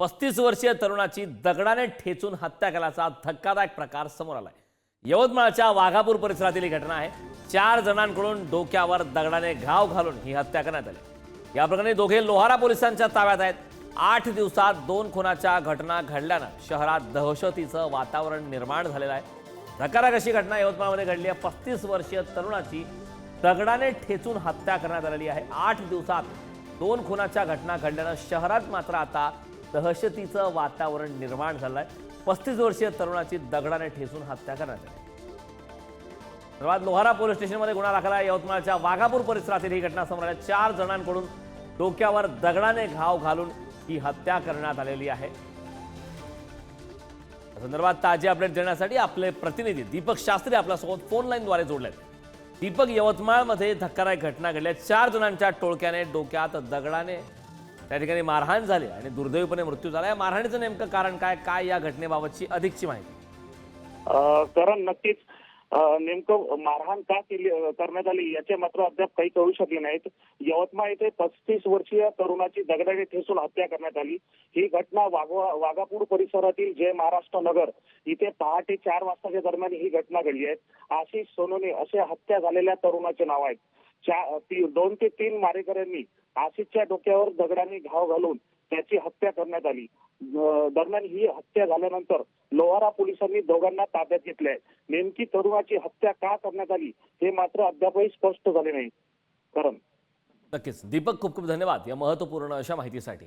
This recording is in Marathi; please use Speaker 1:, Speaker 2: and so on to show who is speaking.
Speaker 1: पस्तीस वर्षीय तरुणाची दगडाने ठेचून हत्या केल्याचा धक्कादायक प्रकार समोर आलाय. यवतमाळच्या वाघापूर परिसरातील ही घटना आहे. चार जणांकडून डोक्यावर दगडाने घाव घालून ही हत्या करण्यात आली. या प्रकरणी दोघे लोहारा पोलिसांच्या ताब्यात आहेत. आठ दिवसात दोन खुनाच्या घटना घडल्यानं शहरात दहशतीचं वातावरण निर्माण झालेलं आहे. धक्कादायक अशी घटना यवतमाळमध्ये घडली आहे. पस्तीस वर्षीय तरुणाची दगडाने ठेचून हत्या करण्यात आलेली आहे. आठ दिवसात दोन खुनाच्या घटना घडल्यानं शहरात मात्र आता दहशतीचं वातावरण निर्माण झालं आहे पस्तीस वर्षीय तरुणाची दगडाने ठेचून हत्या करण्यात आली. सर्वात लोहारा पोलीस स्टेशनमध्ये गुन्हा दाखल आहे. यवतमाळच्या वाघापूर परिसरातील ही घटना समोर आल्या चार जणांकडून डोक्यावर दगडाने घाव घालून ही हत्या करण्यात आलेली आहे. संदर्भात ताजे अपडेट देण्यासाठी आपले प्रतिनिधी दीपक शास्त्री आपल्यासोबत फोन लाईनद्वारे जोडले आहेत. दीपक यवतमाळमध्ये धक्कादायक घटना घडल्या चार जणांच्या टोळक्याने डोक्यात दगडाने त्या ठिकाणी मारहाण झाली आणि दुर्दैवीपणे मृत्यू झाला. या मारहाणीचं नेमकं कारण काय? काय या घटनेबाबतची अधिकची माहिती?
Speaker 2: कारण नक्कीच. नेमकं मारहाण का केली करण्यात आली याचे मात्र अद्याप काही कळू शकले नाहीत. यवतमाळ येथे पस्तीस वर्षीय तरुणाची दगडाने ठेसून हत्या करण्यात आली. ही घटना वाघवा वाघापूर परिसरातील जय महाराष्ट्र नगर इथे पहाटे चार वाजताच्या दरम्यान ही घटना घडली आहे. आशिष सोनोने असे हत्या झालेल्या तरुणाचे नाव आहेत चार दोन ते तीन मारेकऱ्यांनी आशिषच्या डोक्यावर दगडाने घाव घालून त्याची हत्या करण्यात आली. दरम्यान ही हत्या झाल्यानंतर लोहारा पोलिसांनी दोघांना ताब्यात घेतले नेमकी तरुणाची हत्या का करण्यात आली हे मात्र अद्यापही स्पष्ट झाले नाही. कारण.
Speaker 1: नक्कीच. दीपक खूप खूप धन्यवाद या महत्त्वपूर्ण अशा माहितीसाठी.